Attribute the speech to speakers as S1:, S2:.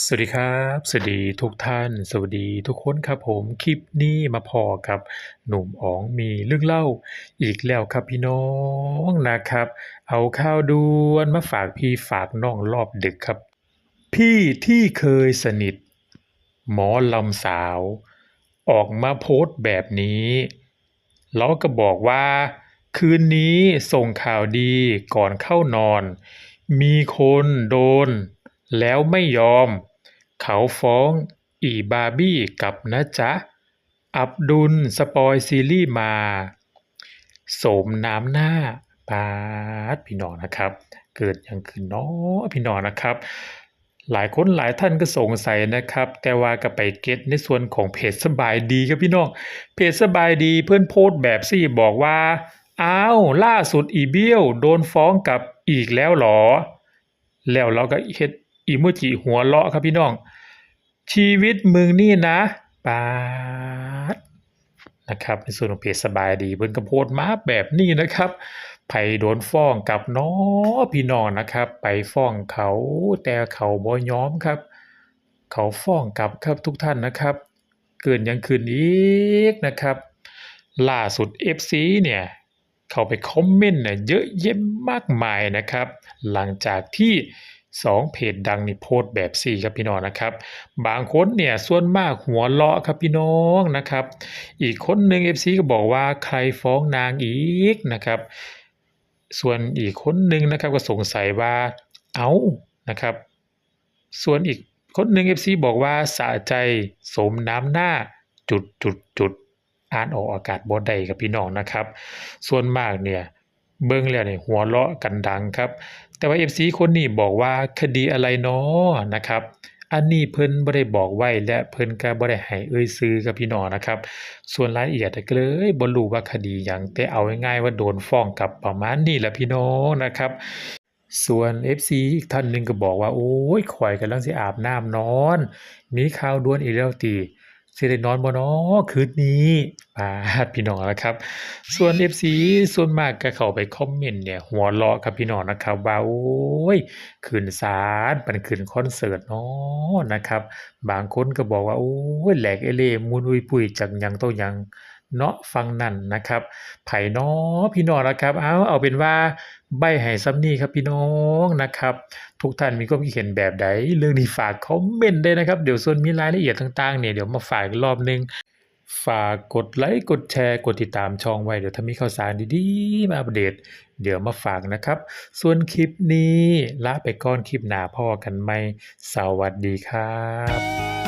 S1: สวัสดีครับ สวัสดีทุกท่าน สวัสดีทุกคนครับผมคลิปนี้มาพอกับ หนุ่มอ๋องมีเรื่องเล่า อีกแล้วครับพี่น้องนะครับ เอาข่าวด่วนมาฝากพี่ฝากน้องรอบดึกครับ พี่ที่เคยสนิท หมอลำสาว ออกมาโพสต์แบบนี้แล้วก็บอกว่า คืนนี้ส่งข่าวดีก่อนเข้านอน มีคนโดน แล้วไม่ยอม เขาฟ้องอีบาร์บี้กับนะจ๊ะ อับดุลสปอยซีรีส์มาโสมน้ำหน้าปาดพี่น้องนะครับ เกิดอย่างขึ้นเนาะพี่น้องนะครับ หลายคนหลายท่านก็สงสัยนะครับ แต่ว่าก็ไปเก็ตในส่วนของเพจสบายดีครับพี่น้องเพจสบายดีเพื่อนโพสต์แบบสี่บอกว่าอ้าวล่าสุดอีเบี้ยว โดนฟ้องกับอีกแล้วหรอ แล้วเราก็เฮ็ด อีโมจิหัวเราะครับพี่น้อง ชีวิตมึงนี่นะปาดนะครับในส่วนของเพจสบายดีเพิ่นก็โพสมาแบบนี้นะครับไผโดนฟ้องกลับเนาะพี่น้องนะครับ ไปฟ้องเขาแต่เขาบ่ยอมครับ เขาฟ้องกลับครับทุกท่านนะครับ เกิดหยังขึ้นอีกนะครับ ล่าสุด FC เนี่ยเข้าไปคอมเมนต์เนี่ยเยอะแยะมากมายนะครับ หลังจากที่ สองเพจดังนี่โพสแบบสี่ครับพี่น้องนะครับ บางคนเนี่ยส่วนมากหัวเราะครับพี่น้องนะครับ อีกคนหนึ่ง FC ก็บอกว่าใครฟ้องนางอีกนะครับ ส่วนอีกคนหนึ่งนะครับก็สงสัยว่าเอานะครับ ส่วนอีกคนหนึ่ง FC บอกว่าสะใจสมน้ำหน้าจุดจุดจุดอ่านออกอากาศบ่ได้ครับพี่น้องนะครับ ส่วนมากเนี่ยเบิ่งแล้วเนี่ยหัวเราะกันดังครับ แต่ว่า FC คนนี้บอกว่าคดีอะไรเนาะนะครับอันนี้เพิ่นบ่ได้บอกไว้และเพิ่นก็บ่ได้ให้เอ่ยชื่อกับพี่น้องนะครับ ส่วนรายละเอียดก็เลยบ่รู้ว่าคดีหยังแต่เอาง่ายๆว่าโดนฟ้องกับประมาณนี้แหละพี่น้องนะครับ ส่วน FC อีกท่านหนึ่งก็บอกว่า โอ้ยข่อยกำลังสิอาบน้ำนอน มีข่าวด่วนอีกแล้วติ สิได้นอนบ่น้อคืนนี้ปาดพี่น้องนะครับ ส่วน FC ส่วนมากก็เข้าไปคอมเมนต์เนี่ย หัวเราะครับพี่น้องนะครับว่าโอ้ยขึ้นศาลปานขึ้นคอนเสิร์ตเนาะนะครับ บางคนก็บอกว่าโอ้ยแหลกเอเล่มุนอุยปุยจักหยังโตหยัง เนาะฟังนั่นนะครับไผ่น้อพี่น้องนะครับเอาเอาเป็นว่าใบ้ให้ซ้ำนี้ครับพี่น้องนะครับ ทุกท่านมีความคิดเห็นแบบใดเรื่องนี้ฝากคอมเมนต์ได้นะครับ เดี๋ยวส่วนมีรายละเอียดต่างๆเนี่ยเดี๋ยวมาฝากอีกรอบหนึงฝากกดไลค์กดแชร์กดติดตามช่องไว้ เดี๋ยวถ้ามีข่าวสารดีๆ มาอัปเดต เดี๋ยวมาฝากนะครับ ส่วนคลิปนี้ลาไปก่อนคลิปหน้าพ่อกันใหมสวัสดีครับ